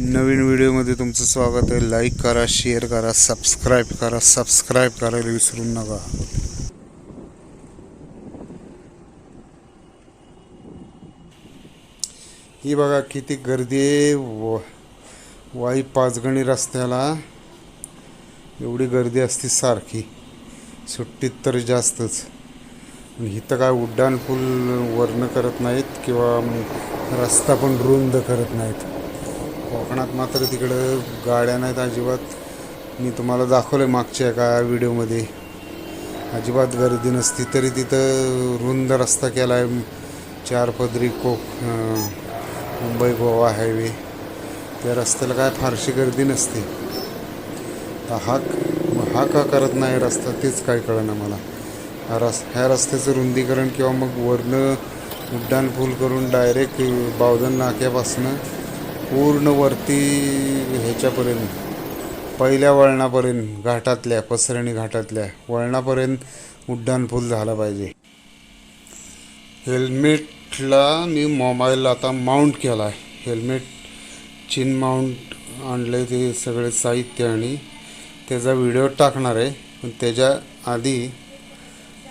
नवीन व्हिडिओमध्ये तुमचं स्वागत आहे. लाईक करा शेअर करा सबस्क्राईब करा. सबस्क्राईब करायला विसरू नका. ही बघा किती गर्दी आहे. व वाई पाचगणी रस्त्याला एवढी गर्दी असते सारखी. सुट्टीत तर जास्तच. इथं काय उड्डाण पूल वर्ण करत नाहीत किंवा रस्ता पण रुंद करत नाहीत. कोकणात मात्र तिकडं गाड्या नाहीत अजिबात. मी तुम्हाला दाखवलं आहे मागच्या एका व्हिडिओमध्ये. अजिबात गर्दी नसती तरी तिथं रुंद रस्ता केला आहे चार पदरी कोक मुंबई गोवा हायवे. त्या रस्त्याला काय फारशी गर्दी नसते. तर हा हा का करत नाही रस्ता तेच काय कळना मला. हा रस ह्या रस्त्याचं रुंदीकरण किंवा मग वरनं उड्डाण पूल करून डायरेक्ट बावधन नाक्यापासनं पूर्ण वरती ह्याच्यापर्यंत पहिल्या वळणापर्यंत घाटातल्या पसरणी घाटातल्या वळणापर्यंत उड्डाण पूल झाला पाहिजे. हेल्मेटला मी मोबाईल आता माउंट केला आहे. हेल्मेट चिन माउंट आणलं ते सगळे साहित्य आणि त्याचा व्हिडिओ टाकणार आहे. पण त्याच्या आधी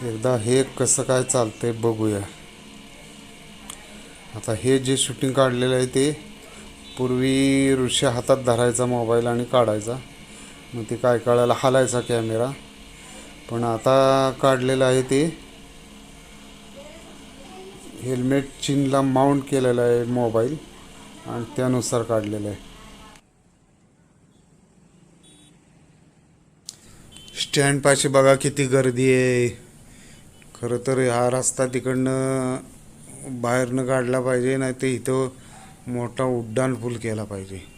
एकदा हे कसं काय चालतंय बघूया. आता हे जे शूटिंग काढलेलं आहे ते पूर्वी ऋषी हातात धरायचा मोबाईल आणि काढायचा. मग ते काय कळायला हालायचा कॅमेरा. पण आता काढलेलं आहे ते. हेल्मेट चिनला माउंट केलेला आहे मोबाईल आणि त्यानुसार काढलेलं आहे. स्टँड पाशी बघा किती गर्दी आहे. खरं तर हा रस्ता तिकडनं बाहेरनं काढला पाहिजे नाही तर इथं मोठा उड्डाणपूल केला पाहिजे.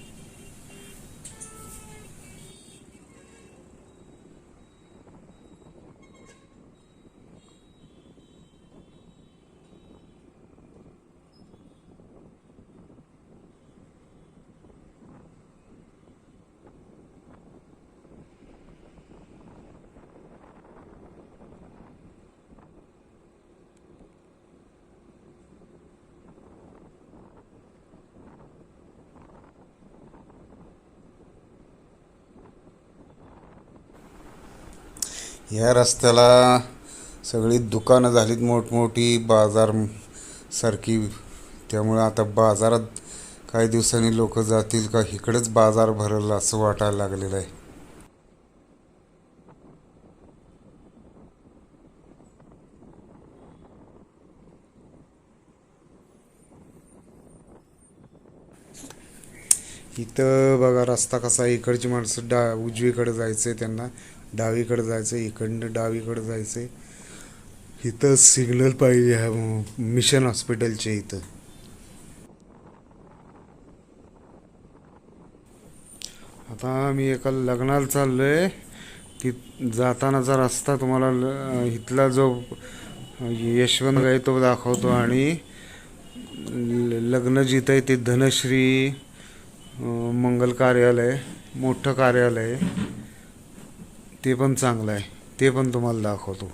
या रस्त्याला सगळी दुकानं झालीत मोठमोठी बाजार सारखी. त्यामुळे आता बाजारात काही दिवसांनी लोक जातील का इकडेच बाजार भरल असं वाटायला लागलेलं आहे. इथं बघा रस्ता कसा आहे. इकडची माणसं डा उजवीकडे जायचं आहे त्यांना. डावीकडे जायचं आहे इकडनं डावीकडे जायचं आहे इथं सिग्नल पाहिजे ह्या मिशन हॉस्पिटलच्या इथं आता मी एका लग्नाला चाललो आहे ती जातानाचा रस्ता तुम्हाला ल- इथला जो यशवंत आहे तो दाखवतो आणि लग्न जिथं आहे ते धनश्री मंगल कार्यालय मोठं कार्यालय आहे. ते पण चांगलं आहे. ते पण तुम्हाला दाखवतो.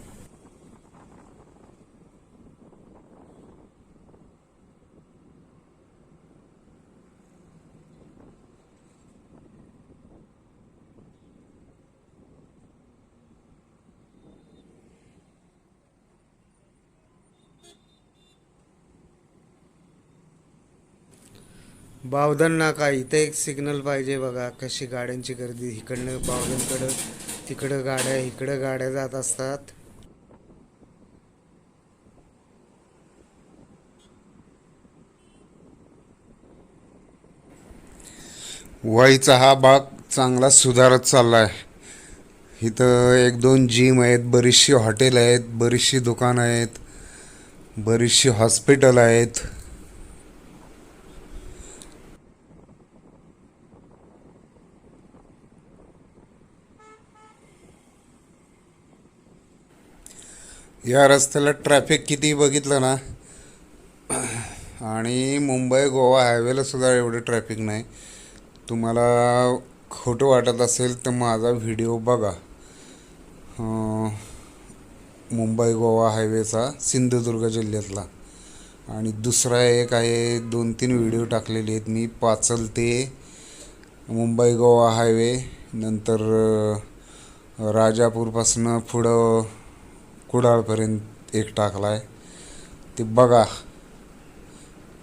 बावधन नाका इथं एक सिग्नल पाहिजे बघा कशी गाड्यांची गर्दी इकडनं बावधनकडं. तिकडं गाड्या इकडं गाड्या जात असतात. वाईचा हा भाग चांगला सुधारत चालला आहे इथं एक दोन जिम आहेत बरीचशी हॉटेल आहेत बरीचशी दुकानं आहेत बरीचशी हॉस्पिटल आहेत. या रस्त्याला ट्रॅफिक किती बघितलं ना आणि मुंबई गोवा हायवेला सुद्धा एवढं ट्रॅफिक नाही. तुम्हाला खोटं वाटत असेल तर माझा व्हिडिओ बघा. मुंबई गोवा हायवेचा सिंधुदुर्ग जिल्ह्यातला. आणि दुसरा एक आहे दोन तीन व्हिडिओ टाकलेले आहेत मी पाचल ते मुंबई गोवा हायवे नंतर राजापूरपासनं पुढं कुडाळपर्यंत एक टाकला आहे ते बघा.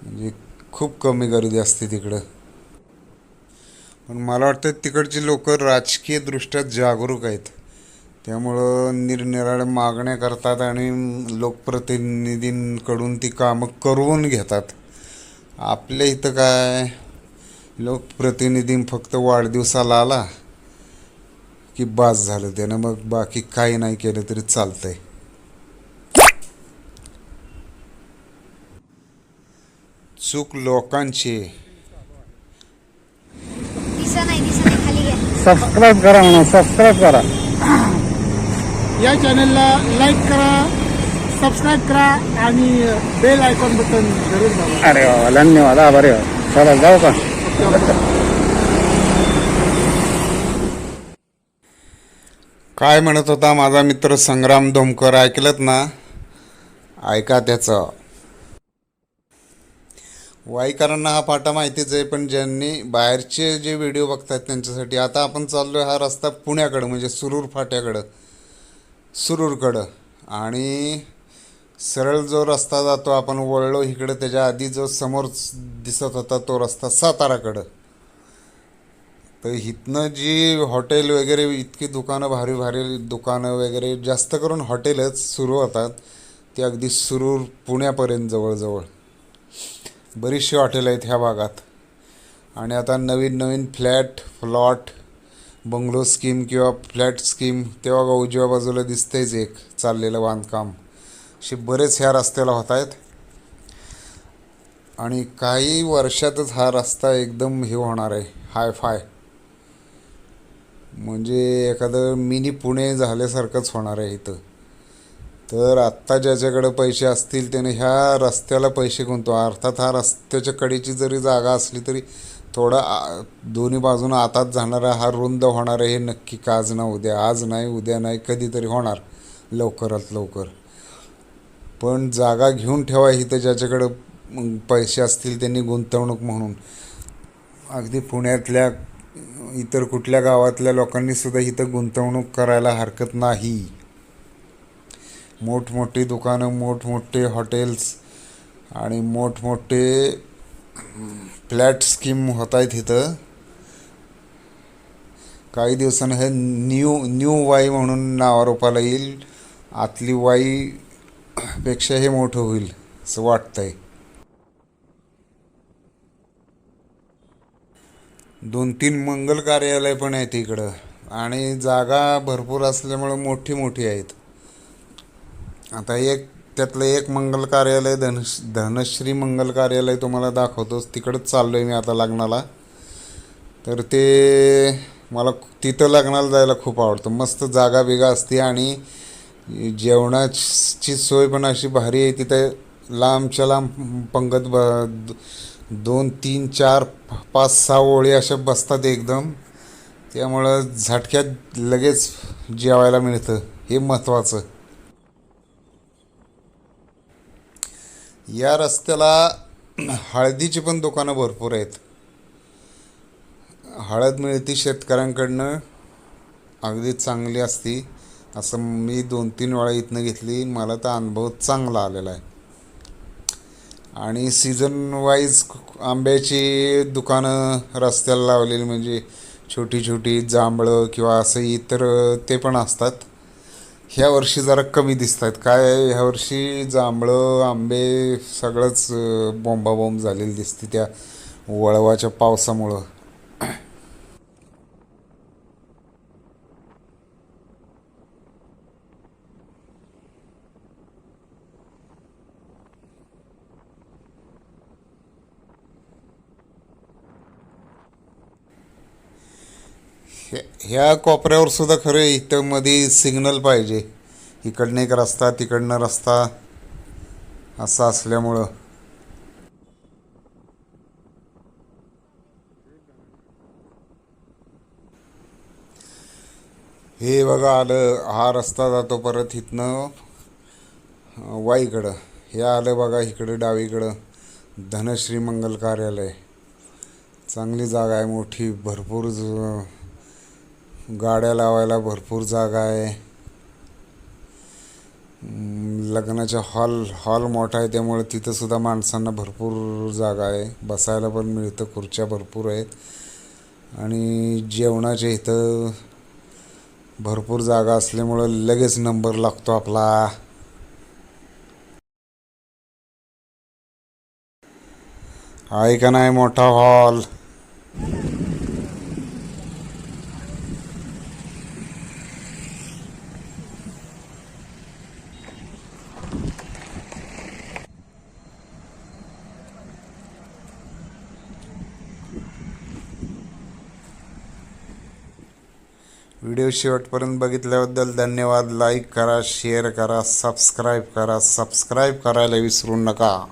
म्हणजे खूप कमी गर्दी असते तिकडं. पण मला वाटतं तिकडची लोक राजकीयदृष्ट्या जागरूक आहेत. त्यामुळं निरनिराळ्या मागण्या करतात आणि लोकप्रतिनिधींकडून ती कामं करवून घेतात. आपल्या इथं काय? लोकप्रतिनिधी फक्त वाढदिवसाला आला की बास झालं. त्यानं मग बाकी काही नाही केलं तरी चालतंय. चूक लोकांची. दिसा नाही दिसा नाही खाली घ्या. सबस्क्राईब करा म्हणा सबस्क्राईब करा. या चॅनलला लाईक करा सबस्क्राईब करा आणि बेल आयकॉन बटन जरूर दाबा अरे वा धन्यवाद आभारी हो. चला जाऊ का? काय म्हणत होता माझा मित्र संग्राम धोमकर ऐकलत ना? ऐका त्याचं. वाईकरांना हा फाटा माहितीच आहे पण ज्यांनी बाहेरचे जे व्हिडिओ बघतात त्यांच्यासाठी आता आपण चाललो आहे हा रस्ता पुण्याकडं म्हणजे सुरूर फाट्याकडं. सुरूरकडं. आणि सरळ जो रस्ता जातो आपण वळलो इकडं त्याच्या आधी जो समोर दिसत होता तो रस्ता साताराकडं. तर इथनं जी हॉटेल वगैरे इतकी दुकानं भारी भारी दुकानं वगैरे जास्त करून हॉटेलच सुरू होतात ती अगदी सुरूर पुण्यापर्यंत जवळजवळ. बरीचशी हॉटेल आहेत ह्या भागात. आणि आता नवीन नवीन फ्लॅट प्लॉट बंगलो स्कीम किंवा फ्लॅट स्कीम तेव्हा का उजव्या बाजूला दिसतेच एक चाललेलं बांधकाम. असे बरेच ह्या रस्त्याला होत आहेत. आणि काही वर्षातच हा रस्ता एकदम हे होणार आहे हाय फाय म्हणजे एखादं मिनी पुणे झाल्यासारखंच होणार आहे इथं. तर आत्ता ज्याच्याकडे पैसे असतील त्याने ह्या रस्त्याला पैसे गुंतवा. अर्थात हा रस्त्याच्या कडेची जरी जागा असली तरी थोडा आ- दोन्ही बाजूनं आतात जाणारा हा रुंद होणार आहे हे नक्की का आज ना उद्या. आज नाही उद्या नाही कधीतरी होणार. लवकरात लवकर. पण जागा घेऊन ठेवा इथं ज्याच्याकडं पैसे असतील त्यांनी गुंतवणूक म्हणून. अगदी पुण्यातल्या इतर कुठल्या गावातल्या लोकांनी सुद्धा इथं गुंतवणूक करायला हरकत नाही. मोठमोठी दुकानं मोठमोठे हॉटेल्स आणि मोठमोठे फ्लॅट स्कीम होत आहेत इथं. काही दिवसानं हे न्यू न्यू वाई म्हणून नावारोपाला येईल. आतली वाईपेक्षा हे मोठं होईल असं वाटतंय. दोन तीन मंगल कार्यालय पण आहेत इकडं आणि जागा भरपूर असल्यामुळं मोठी मोठी आहेत. आता एक त्यातलं एक मंगल कार्यालय धनश धनश्री मंगल कार्यालय तुम्हाला दाखवतोच. तिकडंच चाललो आहे मी आता लग्नाला. तर ते मला तिथं लग्नाला जायला खूप आवडतं. मस्त जागा बिगा असते आणि जेवणाची सोय पण अशी भारी आहे. तिथं लांबच्या लांब पंगत ब दोन तीन चार पाच सहा ओळी अशा बसतात एकदम. त्यामुळं झटक्यात लगेच जेवायला मिळतं. हे महत्त्वाचं या रस्त्याला हळदीची पण दुकानं भरपूर आहेत. हळद मिळती शेतकऱ्यांकडनं अगदी चांगली असती. असं मी दोन तीन वेळा इथनं घेतली मला तर अनुभव चांगला आलेला आहे. आणि सीझन वाईज आंब्याची दुकानं रस्त्याला लावलेली म्हणजे छोटी छोटी जांभळं किंवा असं इतर ते पण असतात. ह्या वर्षी जरा कमी दिसत आहेत काय ह्या वर्षी जांभळं आंबे सगळंच बोंबाबोंब झालेली दिसते त्या वळवाच्या पावसामुळं. ह्या- कोपऱ्यावर सुद्धा खरं इथं मध्ये सिग्नल पाहिजे. इकडनं एक रस्ता तिकडनं रस्ता असं असल्यामुळं. हे बघा आलं हा रस्ता जातो परत इथनं वाईकडं. हे आलं बघा इकडं डावीकडं. धनश्री मंगल कार्यालय. चांगली जागा आहे मोठी भरपूर ज- गाड्या लावायला भरपूर जागा आहे. लग्नाच्या हॉल हॉल मोठा आहे त्यामुळे तिथंसुद्धा माणसांना भरपूर जागा आहे. बसायला पण मिळतं खुर्च्या भरपूर आहेत. आणि जेवणाच्या इथं भरपूर जागा असल्यामुळं लगेच नंबर लागतो आपला. आहे का नाही मोठा हॉल? व्हिडिओ शेवटपर्यंत बघितल्याबद्दल धन्यवाद. लाईक करा शेअर करा सबस्क्राईब करा. सबस्क्राईब करायला विसरू नका.